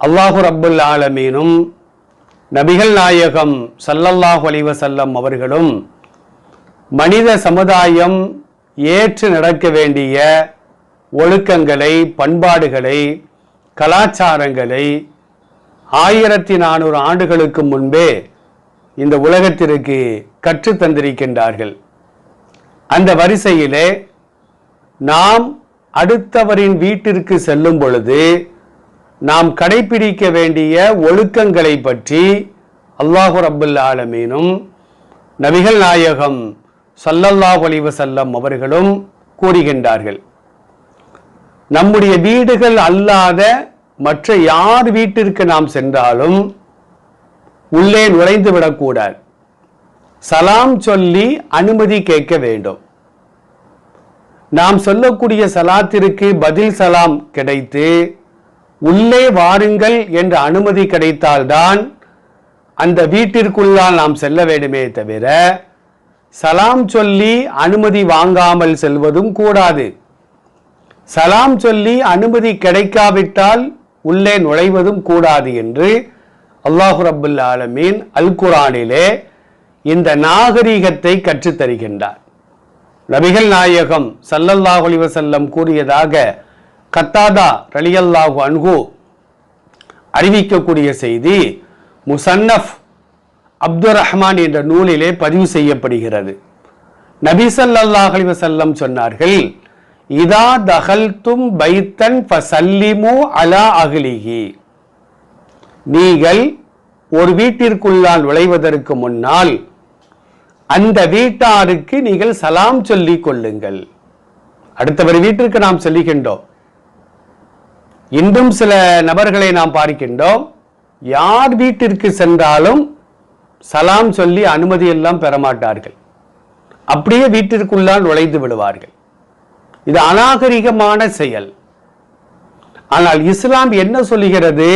அல்லாஹு ரப்புல் ஆலமீனும் நபிகள் நாயகம் சல்லல்லாஹு அலைஹி வஸல்லம் அவர்களும் மனித சமுதாயம் ஏற்று நடக்க வேண்டிய ஒழுக்கங்களை பண்பாடுகளை கலாச்சாரங்களை ஆயிரத்தி நானூறு ஆண்டுகளுக்கு முன்பே இந்த உலகத்திற்கு கற்றுத் தந்திருக்கின்றார்கள். அந்த வரிசையிலே நாம் அடுத்தவரின் வீட்டிற்கு செல்லும் பொழுது நாம் கடைபிடிக்க வேண்டிய ஒழுக்கங்களை பற்றி அல்லாஹு ரபுல் ஆலமீனும் நபிகள் நாயகம் சல்லல்லாஹ் அலைஹி அவர்களும் கூறுகின்றார்கள். நம்முடைய வீடுகள் அல்லாத மற்ற யார் வீட்டிற்கு நாம் சென்றாலும் உள்ளே நுழைந்து விடக்கூடாது. சலாம் சொல்லி அனுமதி கேட்க வேண்டும். நாம் சொல்லக்கூடிய சலாத்திற்கு பதில் சலாம் கிடைத்து உள்ளே வாருங்கள் என்ற அனுமதி கிடைத்தால்தான் அந்த வீட்டிற்குள்ளால் நாம் செல்ல வேண்டுமே தவிர சலாம் சொல்லி அனுமதி வாங்காமல் செல்வதும் கூடாது. சலாம் சொல்லி அனுமதி கிடைக்காவிட்டால் உள்ளே நுழைவதும் கூடாது என்று அல்லாஹு ரப்புல் ஆலமீன் அல் குரானிலே இந்த நாகரீகத்தை கற்றுத் தருகின்றார் நபிகள் நாயகம் ஸல்லல்லாஹு அலைஹி கூறியதாக கத்தாதா ரலியல்லாஹு அன்ஹு அறிவிக்கக்கூடிய செய்தி முசன்னஃப் அப்துர் ரஹ்மான் என்ற நூலிலே பதிவு செய்யப்படுகிறது. நபி ஸல்லல்லாஹு அலைஹி சொன்னார்கள் இதா தகல்தும் பைத்தன் ஃபசல்லிமு அலா அகிலிகி நீங்கள் ஒரு வீட்டிற்குள்ளால் நுழைவதற்கு முன்னால் அந்த வீட்டாருக்கு நீங்கள் சலாம் சொல்லிக் கொள்ளுங்கள். அடுத்தவர் வீட்டிற்கு நாம் சொல்லுகின்றோம் இன்றும் சில நபர்களை நாம் பார்க்கின்றோம். யார் வீட்டிற்கு சென்றாலும் சலாம் சொல்லி அனுமதி எல்லாம் பெறமாட்டார்கள் அப்படியே வீட்டிற்குள்ளால் நுழைந்து விடுவார்கள். இது அநாகரிகமான செயல். ஆனால் இஸ்லாம் என்ன சொல்லுகிறது?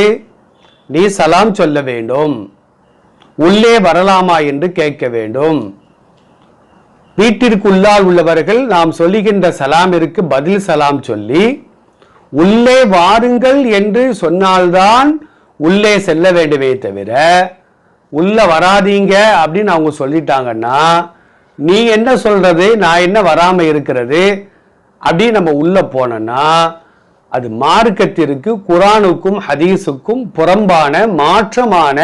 நீ சலாம் சொல்ல வேண்டும். உள்ளே வரலாமா என்று கேட்க வேண்டும். வீட்டிற்குள்ளால் உள்ளவர்கள் நாம் சொல்லுகின்ற சலாமிற்கு பதில் சலாம் சொல்லி உள்ளே வாருங்கள் என்று சொன்னால்தான் உள்ளே செல்ல வேண்டுமே தவிர உள்ள வராதீங்க அப்படின்னு அவங்க சொல்லிட்டாங்கன்னா நீ என்ன சொல்றது நான் என்ன வராமல் இருக்கிறது அப்படின்னு நம்ம உள்ள போனோம்னா அது மார்க்கத்திற்கு குரானுக்கும் ஹதீஸுக்கும் புறம்பான மாற்றமான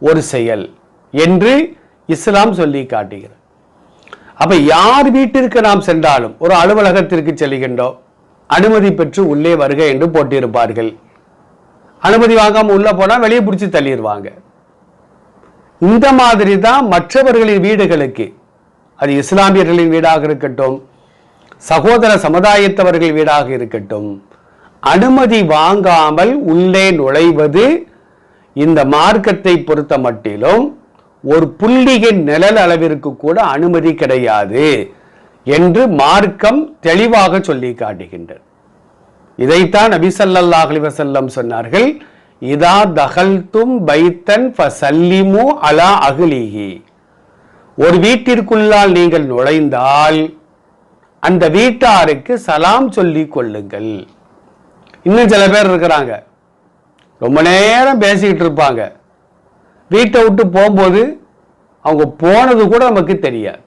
ஒரு செயல் என்று இஸ்லாம் சொல்லி காட்டுகிறது. அப்ப யார் வீட்டிற்கு நாம் சென்றாலும் ஒரு அலுவலகத்திற்கு செல்கின்றோம் அனுமதி பெற்று உள்ளே வருக என்று போட்டிருப்பார்கள். அனுமதி வாங்காமல் உள்ளே போனால் வெளியே பிடிச்சி தள்ளிடுவாங்க இந்த மாதிரி தான் மற்றவர்களின் வீடுகளுக்கு அது இஸ்லாமியர்களின் வீடாக இருக்கட்டும் சகோதர சமுதாயத்தவர்கள் வீடாக இருக்கட்டும் அனுமதி வாங்காமல் உள்ளே நுழைவது இந்த மார்க்கத்தை பொறுத்த மட்டிலும் ஒரு புள்ளியின் நிழல் அளவிற்கு கூட அனுமதி கிடையாது. என்று மார்க்கம் தெளிவாக சொல்லி காட்டுகின்றது. இதைத்தான் நபிசல்லா அலிவசல்லம் சொன்னார்கள் இதா தகல்தும் பைத்தன் ஃபசல்லிமு அலா அஹ்லிஹி. ஒரு வீட்டிற்குள்ளால் நீங்கள் நுழைந்தால் அந்த வீட்டாருக்கு சலாம் சொல்லி கொள்ளுங்கள். இன்னும் சில பேர் இருக்கிறாங்க. ரொம்ப நேரம் பேசிக்கிட்டு இருப்பாங்க. வீட்டை விட்டு போகும்போது அவங்க போனது கூட நமக்கு தெரியாது.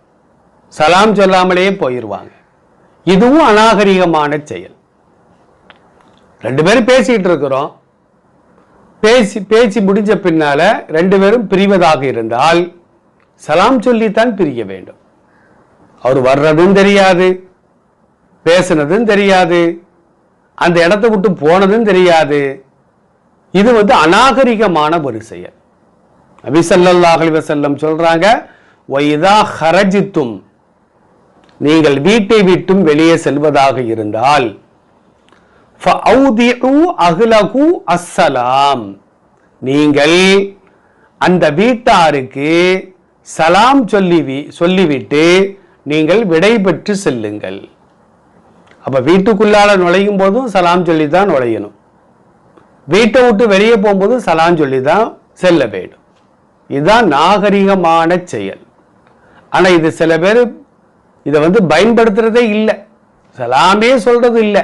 சலாம் சொல்லாமலேயே போயிடுவாங்க இதுவும் அநாகரிகமான செயல். ரெண்டு பேரும் பேசிக்கிட்டு இருக்கிறோம். பேசி பேச்சு முடிஞ்ச பின்னால் ரெண்டு பேரும் பிரிவதாக இருந்தால் சலாம் சொல்லித்தான் பிரிய வேண்டும். அவர் வர்றதும் தெரியாது பேசுனதும் தெரியாது அந்த இடத்த விட்டு போனதும் தெரியாது. இது வந்து அநாகரிகமான ஒரு செயல். நபி ஸல்லல்லாஹு சொல்கிறாங்க வஸல்லம் சொல்றாங்க ஹரஜித்தும் நீங்கள் வீட்டை விட்டும் வெளியே செல்வதாக இருந்தால் அகுலகு அஸ்ஸலாம் நீங்கள் அந்த வீட்டாருக்கு சலாம் சொல்லி வி- சொல்லிவிட்டு நீங்கள் விடை பெற்று செல்லுங்கள். அப்போ வீட்டுக்குள்ளால நுழையும் போதும் சலாம் சொல்லி தான் நுழையணும். வீட்டை விட்டு வெளியே போகும்போது சலாம் சொல்லி தான் செல்ல வேண்டும். இதுதான் நாகரிகமான செயல். ஆனால் இது சில பேர் இதை வந்து பயன்படுத்துறதே இல்லை. சலாமே சொல்றது இல்லை.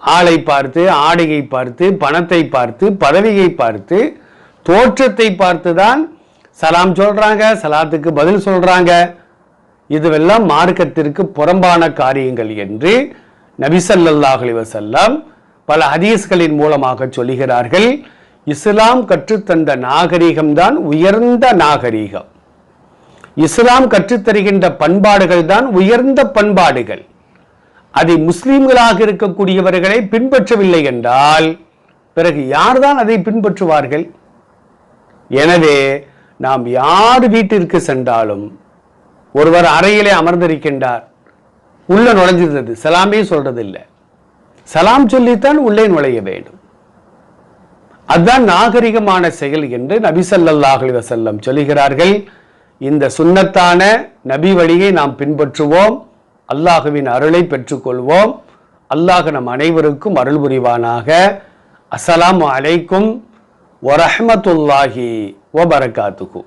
ஆளை பார்த்து ஆடையை பார்த்து பணத்தை பார்த்து பதவியை பார்த்து தோற்றத்தை பார்த்து தான் சலாம் சொல்றாங்க சலாத்துக்கு பதில் சொல்றாங்க. இதுவெல்லாம் மார்க்கத்திற்கு புறம்பான காரியங்கள் என்று நபிசல்லாஹ் அலைஹி பல ஹதீஸ்களின் மூலமாக சொல்லுகிறார்கள். இஸ்லாம் கற்றுத்தந்த நாகரிகம்தான் உயர்ந்த நாகரிகம். இஸ்லாம் கற்றுத்தருகின்ற பண்பாடுகள் தான் உயர்ந்த பண்பாடுகள். அதை முஸ்லீம்களாக இருக்கக்கூடியவர்களை பின்பற்றவில்லை என்றால் பிறகு யார்தான் அதை பின்பற்றுவார்கள்? எனவே நாம் யார் வீட்டிற்கு சென்றாலும் ஒருவர் அறையிலே அமர்ந்திருக்கின்றார். உள்ள நுழைஞ்சிருந்தது. சலாமே சொல்றது இல்லை சலாம் சொல்லித்தான் உள்ளே நுழைய வேண்டும். அதுதான் நாகரிகமான செயல் என்று நபிசல்லாஹ் ஸல்லல்லாஹு சொல்லுகிறார்கள். இந்த சுன்னத்தான நபி வழியை நாம் பின்பற்றுவோம். அல்லாஹுவின் அருளை பெற்றுக்கொள்வோம். அல்லாஹ் நம் அனைவருக்கும் அருள் புரிவானாக. அஸ்ஸலாம் அலைக்கும் வரஹ்மத்துல்லாஹி வபரகாத்துஹு